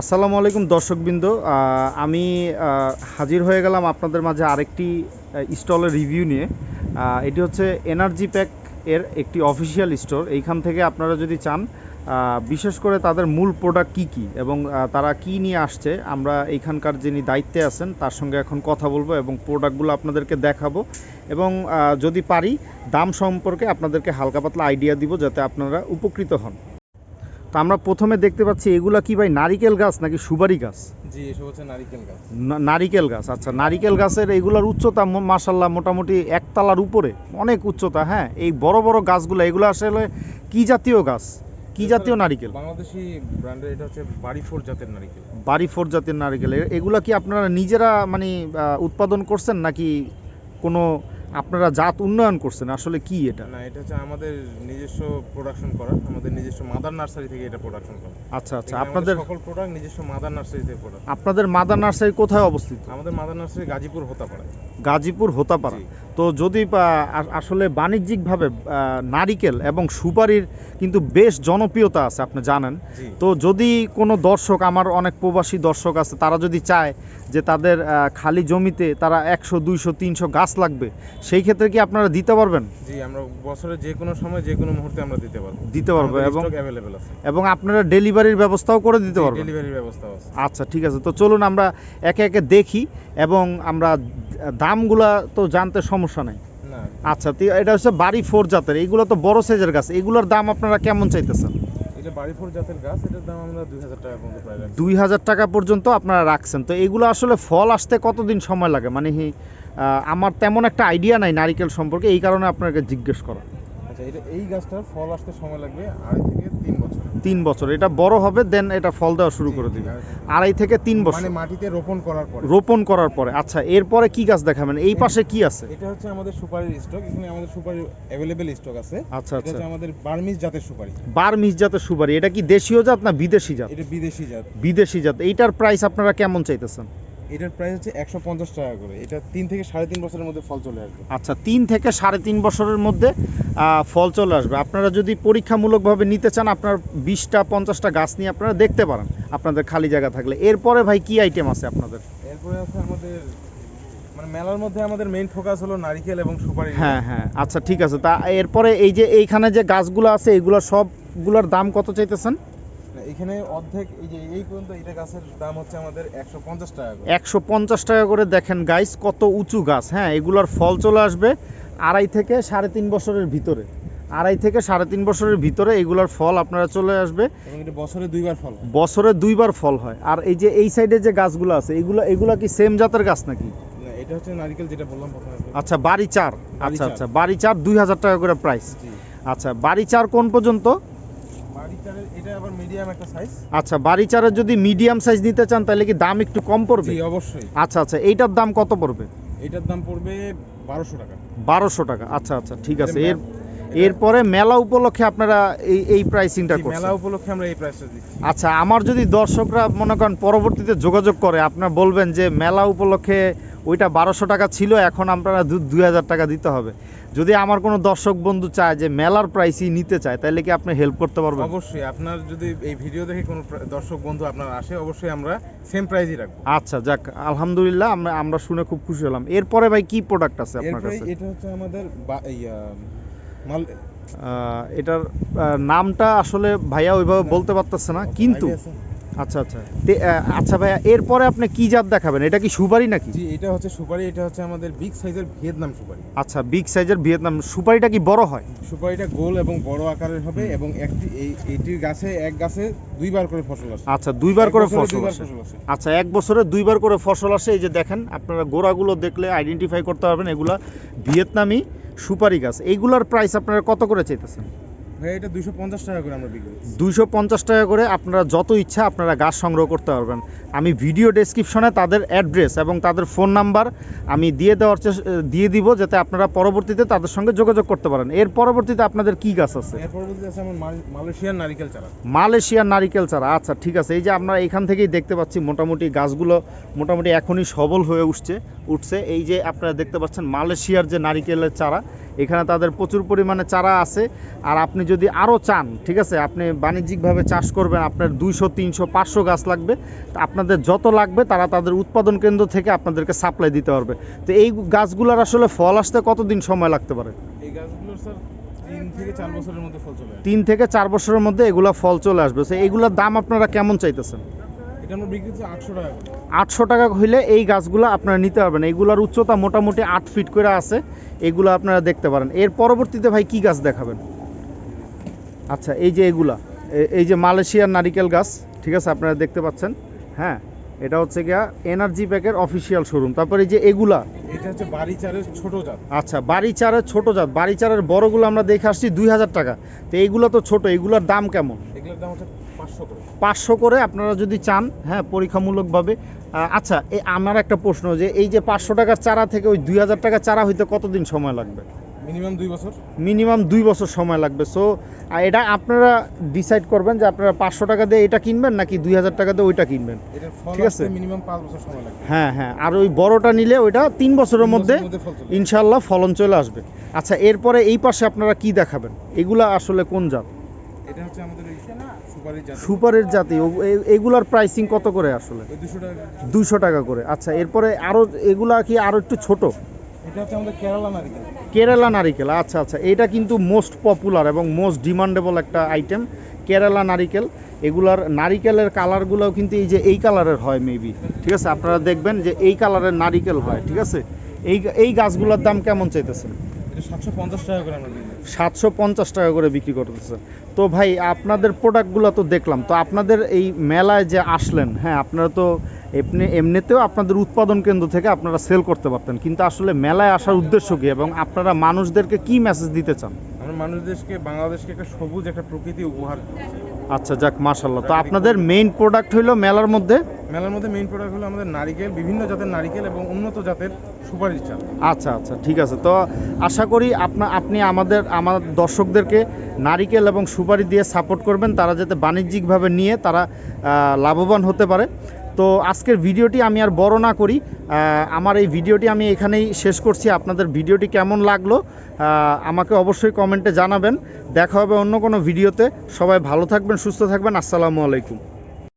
আসসালামু আলাইকুম দর্শকবৃন্দ। আমি হাজির হয়ে গেলাম আপনাদের মাঝে আরেকটি স্টলের রিভিউ নিয়ে। এটি হচ্ছে এনার্জি প্যাক এর একটি অফিসিয়াল স্টোর। এইখান থেকে আপনারা যদি চান বিশেষ করে তাদের মূল প্রোডাক্ট কি কি এবং তারা কি নিয়ে আসছে, আমরা এইখানকার যিনি দায়িত্বে আছেন, তার সঙ্গে এখন কথা বলব এবং প্রোডাক্টগুলো আপনাদেরকে দেখাবো। এবং যদি পারি, দাম সম্পর্কে আপনাদেরকে হালকা পাতলা আইডিয়া দিব যাতে আপনারা উপকৃত হন। তো আমরা প্রথমে দেখতে পাচ্ছি এগুলা কি ভাই নারিকেল গাছ নাকি সুপারি গাছ? জি এসব হচ্ছে নারিকেল গাছ। নারিকেল গাছ আচ্ছা। নারিকেল গাছের এগুলার উচ্চতা মাসাল্লাহ মোটামুটি একতলার উপরে অনেক উচ্চতা হ্যাঁ? এই বড় বড় গাছগুলো এগুলো আসলে কি জাতীয় গাছ? কি জাতীয় নারিকেল? বাংলাদেশি ব্র্যান্ডের এটা হচ্ছে বাড়ি ফোর জাতের নারিকেল। বাড়ি ফোর জাতের নারিকেল। এগুলা কি আপনারা নিজেরা মানে উৎপাদন করছেন নাকি কোনো আপনারা জাত উন্নয়ন করছেন আসলে কি এটা? না এটা হচ্ছে আমাদের নিজস্ব প্রোডাকশন করা আমাদের নিজস্ব মাদার নার্সারি থেকে এটা প্রোডাকশন করা। আচ্ছা আচ্ছা আপনাদের সকল প্রোডাক্ট নিজস্ব মাদার নার্সারি থেকে প্রোডাক্ট আপনাদের মাদার নার্সারি কোথায় অবস্থিত? আমাদের মাদার নার্সারি গাজীপুর হতাপাড়া গাজীপুর হোতাপাড়া। তো যদি আসলে বাণিজ্যিকভাবে নারিকেল এবং সুপারির কিন্তু বেশ জনপ্রিয়তা আছে আপনি জানেন। তো যদি কোনো দর্শক আমার অনেক প্রবাসী দর্শক আছে তারা যদি চায় যে তাদের খালি জমিতে তারা একশো দুইশো তিনশো গাছ লাগবে সেই ক্ষেত্রে কি আপনারা দিতে পারবেন? জি আমরা বছরে যে কোনো সময় যে কোনো মুহূর্তে আমরা দিতে পারব। দিতে পারব এবং এবং আপনারা ডেলিভারির ব্যবস্থাও করে দিতে পারবেন। ডেলিভারির ব্যবস্থা আছে। আচ্ছা ঠিক আছে। তো চলুন আমরা একে একে দেখি এবং আমরা দামগুলা তো জানতে সমস্যা নাই। আচ্ছা এটা হচ্ছে বাড়ি ফোর জাতের এইগুলো তো বড় সাইজের গাছ। এগুলোর দাম আপনারা কেমন চাইতেছেন? এটা বাড়ি ফোর জাতের গাছ এটার দাম আমরা দুই হাজার টাকা পর্যন্ত প্রায় দুই হাজার টাকা পর্যন্ত আপনারা রাখছেন। তো এগুলো আসলে ফল আসতে কতদিন সময় লাগে? মানে আমার তেমন একটা আইডিয়া নাই নারিকেল সম্পর্কে এই কারণে আপনাকে জিজ্ঞেস করা। আচ্ছা এটা এই গাছটার ফল আসতে সময় লাগবে আড়াই থেকে তিন বছর। তিন বছর। এটা বড় হবে দেন এটা ফল দেওয়া শুরু করে দিবে। আড়াই থেকে তিন বছর। মানে মাটিতে রোপণ করার পরে। রোপণ করার পরে। আচ্ছা এরপরে কি গাছ দেখাবেন? এই পাশে কি আছে? এটা হচ্ছে আমাদের সুপারির স্টক এখানে আমাদের সুপারি অ্যাভেলেবেল স্টক আছে। আচ্ছা এটা আচ্ছা। হচ্ছে আমাদের বার্মিজ জাতের সুপারি। বার্মিজ জাতের সুপারি। এটা কি দেশীয় জাত না বিদেশি জাত? এটা বিদেশি জাত। বিদেশি জাত। এইটার প্রাইস আপনারা কেমন চাইতেছেন? এটার প্রাইস হচ্ছে একশো পঞ্চাশ টাকা করে। এটা তিন থেকে সাড়ে তিন বছরের মধ্যে ফল চলে আসবে। আচ্ছা তিন থেকে সাড়ে তিন বছরের মধ্যে ফল চলে আসবে। আপনারা যদি পরীক্ষামূলকভাবে নিতে চান আপনার বিশটা পঞ্চাশটা গাছ নিয়ে আপনারা দেখতে পারেন আপনাদের খালি জায়গা থাকলে। এরপরে ভাই কি আইটেম আছে আপনাদের? এরপরে আছে আমাদের মানে মেলার মধ্যে আমাদের মেইন ফোকাস হলো নারিকেল এবং সুপারি। হ্যাঁ হ্যাঁ। আচ্ছা ঠিক আছে। তা এরপরে এই যে এইখানে যে গাছগুলো আছে এগুলো সবগুলোর দাম কত চাইতেছেন? এখানে অর্ধেক এই যে এই পর্যন্ত এটা গাছের দাম হচ্ছে আমাদের একশো পঞ্চাশ টাকা করে। একশো পঞ্চাশ টাকা করে দেখেন গাইস কত উঁচু গাছ। হ্যাঁ এগুলোর ফল চলে আসবে আড়াই থেকে সাড়ে তিন বছরের ভিতরে। আড়াই থেকে সাড়ে তিন বছরের ভিতরে এগুলোর ফল আপনারা চলে আসবে। বছরে দুইবার ফল বছরে দুইবার ফল হয়। আর এই যে এই সাইডে যে গাছগুলো আছে এগুলো এগুলো কি সেম জাতের গাছ নাকি? এটা হচ্ছে নারিকেল যেটা বললাম আচ্ছা বাড়ি চার আচ্ছা আচ্ছা বাড়ি চার দুই হাজার টাকা করে প্রাইস আচ্ছা বাড়ি চার কোন পর্যন্ত? এটা আবার মিডিয়াম একটা সাইজ আচ্ছা বাড়ি চারের যদি মিডিয়াম সাইজ নিতে চান তাহলে কি দাম একটু কম পড়বে? জি অবশ্যই। আচ্ছা আচ্ছা এইটার দাম কত পড়বে? এটার দাম পড়বে বারোশো টাকা। বারোশো টাকা। আচ্ছা আচ্ছা ঠিক আছে। এর এরপরে মেলা উপলক্ষে আপনারা এই এই প্রাইসিংটা করছেন। মেলা উপলক্ষে আমরা এই প্রাইসটা দিচ্ছি। আচ্ছা আমার যদি দর্শকরা মনে করেন পরবর্তীতে যোগাযোগ করে আপনারা বলবেন যে মেলা উপলক্ষে ওইটা বারোশো টাকা ছিল এখন আপনারা দুই হাজার টাকা দিতে হবে। যদি আমার কোনো দর্শক বন্ধু চায় যে মেলার প্রাইসই নিতে চায় তাহলে কি আপনি হেল্প করতে পারবেন? অবশ্যই আপনার যদি এই ভিডিও দেখে কোনো দর্শক বন্ধু আপনার আসে অবশ্যই আমরা সেম প্রাইজই রাখব। আচ্ছা যাক আলহামদুলিল্লাহ আমরা আমরা শুনে খুব খুশি হলাম। এরপরে ভাই কি প্রোডাক্ট আছে আপনার কাছে? এটা হচ্ছে আমাদের মাল এটার নামটা আসলে ভাইয়া ওইভাবে বলতে পারতেছে না কিন্তু? আচ্ছা আচ্ছা। আচ্ছা ভাইয়া এরপরে আপনি কি জাত দেখাবেন? এটা কি সুপারি নাকি? জি এটা হচ্ছে সুপারি এটা হচ্ছে আমাদের বিগ সাইজের ভিয়েতনাম সুপারি। আচ্ছা বিগ সাইজের ভিয়েতনাম সুপারিটা কি বড় হয়? সুপারিটা গোল এবং বড় আকারের হবে এবং একটি এই এইটির গাছে এক গাছে দুইবার করে ফসল আসে। আচ্ছা দুইবার করে ফসল আসে। আচ্ছা এক বছরে দুইবার করে ফসল আসে। এই যে দেখেন আপনারা গোড়াগুলো দেখলে আইডেন্টিফাই করতে পারবেন এগুলা ভিয়েতনামি সুপারি গাছ। এইগুলোর প্রাইস আপনারা কত করে চাইতেছেন? ভাই এটা দুইশো পঞ্চাশ টাকা করে আমরা বিক্রি টাকা করে আপনারা যত ইচ্ছা আপনারা গাছ সংগ্রহ করতে পারবেন। আমি ভিডিও ডেসক্রিপশনে তাদের অ্যাড্রেস এবং তাদের ফোন নাম্বার আমি দিয়ে দেওয়ার দিয়ে দিব যাতে আপনারা পরবর্তীতে তাদের সঙ্গে যোগাযোগ করতে পারেন। এর পরবর্তীতে আপনাদের কি গাছ আছে? এর পরবর্তীতে আছে আমার মালয়েশিয়ান নারিকেল চারা। মালয়েশিয়ার নারিকেল চারা। আচ্ছা ঠিক আছে। এই যে আমরা এখান থেকেই দেখতে পাচ্ছি মোটামুটি গাছগুলো মোটামুটি এখনই সবল হয়ে উঠছে উঠছে। এই যে আপনারা দেখতে পাচ্ছেন মালয়েশিয়ার যে নারিকেলের চারা এখানে তাদের প্রচুর পরিমাণে চারা আছে। আর আপনি যদি আরও চান ঠিক আছে আপনি বাণিজ্যিকভাবে চাষ করবেন আপনার দুইশো তিনশো পাঁচশো গাছ লাগবে। আপনাদের যত লাগবে তারা তাদের উৎপাদন কেন্দ্র থেকে আপনাদেরকে সাপ্লাই দিতে পারবে। তো এই গাছগুলোর আসলে ফল আসতে কতদিন সময় লাগতে পারে? এই গাছগুলোর স্যার তিন থেকে চার বছরের মধ্যে ফল চলে আসে তিন থেকে চার বছরের মধ্যে এগুলা ফল চলে আসবে। তো এইগুলোর দাম আপনারা কেমন চাইতেছেন? আটশো টাকা হইলে এই গাছগুলো আপনারা নিতে পারবেন। এইগুলোর উচ্চতা মোটামুটি আট ফিট করে আছে। এগুলো আপনারা দেখতে পারেন। এর পরবর্তীতে ভাই কি গাছ দেখাবেন? আচ্ছা এই যে এগুলা। এই যে মালয়েশিয়ার নারিকেল গাছ ঠিক আছে আপনারা দেখতে পাচ্ছেন। হ্যাঁ এটা হচ্ছে গিয়া এনার্জি প্যাকের অফিসিয়াল শোরুম। তারপরে এই যে এগুলা। এটা হচ্ছে বাড়ি চারের ছোট জাত। আচ্ছা বাড়ি চারের ছোট জাত। বাড়ি চারের বড়গুলো আমরা দেখে আসছি দুই হাজার টাকা। তো এইগুলো তো ছোট। এগুলোর দাম কেমন? এগুলোর দাম হচ্ছে পাঁচশো করে। আপনারা যদি চান হ্যাঁ পরীক্ষামূলকভাবে। আচ্ছা এই আমার একটা প্রশ্ন যে এই যে পাঁচশো টাকার চারা থেকে ওই দুই হাজার টাকার চারা হইতে কতদিন সময় লাগবে? মিনিমাম দুই বছর। মিনিমাম দুই বছর সময় লাগবে। সো এটা আপনারা ডিসাইড করবেন যে আপনারা পাঁচশো টাকা দিয়ে এটা কিনবেন নাকি দুই হাজার টাকা দিয়ে ওইটা কিনবেন। ঠিক আছে। মিনিমাম পাঁচ বছর সময় লাগবে। হ্যাঁ হ্যাঁ আর ওই বড়টা নিলে ওইটা তিন বছরের মধ্যে। ইনশাল্লাহ ফলন চলে আসবে। আচ্ছা এরপরে এই পাশে আপনারা কি দেখাবেন? এগুলা আসলে কোন জাত? এটা হচ্ছে আমাদের সুপারির জাত। এগুলার প্রাইসিং কত করে আসলে? দুশো টাকা করে। আচ্ছা এরপরে আরও এগুলা কি আরও একটু ছোট? এটা হচ্ছে আমাদের কেরালা নারিকেল। কেরালা নারিকেল। আচ্ছা আচ্ছা। এটা কিন্তু মোস্ট পপুলার এবং মোস্ট ডিমান্ডেবল একটা আইটেম কেরালা নারিকেল। এগুলার নারিকেলের কালারগুলোও কিন্তু এই যে এই কালারের হয় মেবি ঠিক আছে? আপনারা দেখবেন যে এই কালারের নারিকেল হয়। ঠিক আছে? এই এই গাছগুলোর দাম কেমন চাইতেছেন? সাতশো পঞ্চাশ টাকা করে বিক্রি করি। সাতশো পঞ্চাশ টাকা করে বিক্রি করতেছে তো ভাই আপনাদের প্রোডাক্টগুলো তো দেখলাম তো আপনাদের এই মেলায় যে আসলেন হ্যাঁ আপনারা তো এমনি এমনিতেও আপনাদের উৎপাদন কেন্দ্র থেকে আপনারা সেল করতে পারতেন কিন্তু আসলে মেলায় আসার উদ্দেশ্য কী এবং আপনারা মানুষদেরকে কি মেসেজ দিতে চান আমরা মানুষদেরকে বাংলাদেশকে একটা সবুজ একটা প্রকৃতি উপহার। আচ্ছা যাক মাশাল্লাহ তো আপনাদের মেইন প্রোডাক্ট হলো মেলার মধ্যে? মেলার মধ্যে মেইন প্রোডাক্ট হলো আমাদের নারিকেল বিভিন্ন জাতের নারিকেল এবং উন্নত জাতের সুপারির চাল। আচ্ছা আচ্ছা ঠিক আছে। তো আশা করি আপনা আপনি আমাদের আমার দর্শকদেরকে নারিকেল এবং সুপারি দিয়ে সাপোর্ট করবেন। তারা যাতে বাণিজ্যিকভাবে নিয়ে তারা লাভবান হতে পারে। তো আজকের ভিডিওটি আমি আর বড় না করি আমার এই ভিডিওটি আমি এখানেই শেষ করছি। আপনাদের ভিডিওটি কেমন লাগল আমাকে অবশ্যই কমেন্টে জানাবেন। দেখা হবে অন্য কোনো ভিডিওতে। সবাই ভালো থাকবেন, সুস্থ থাকবেন। আসসালামু আলাইকুম।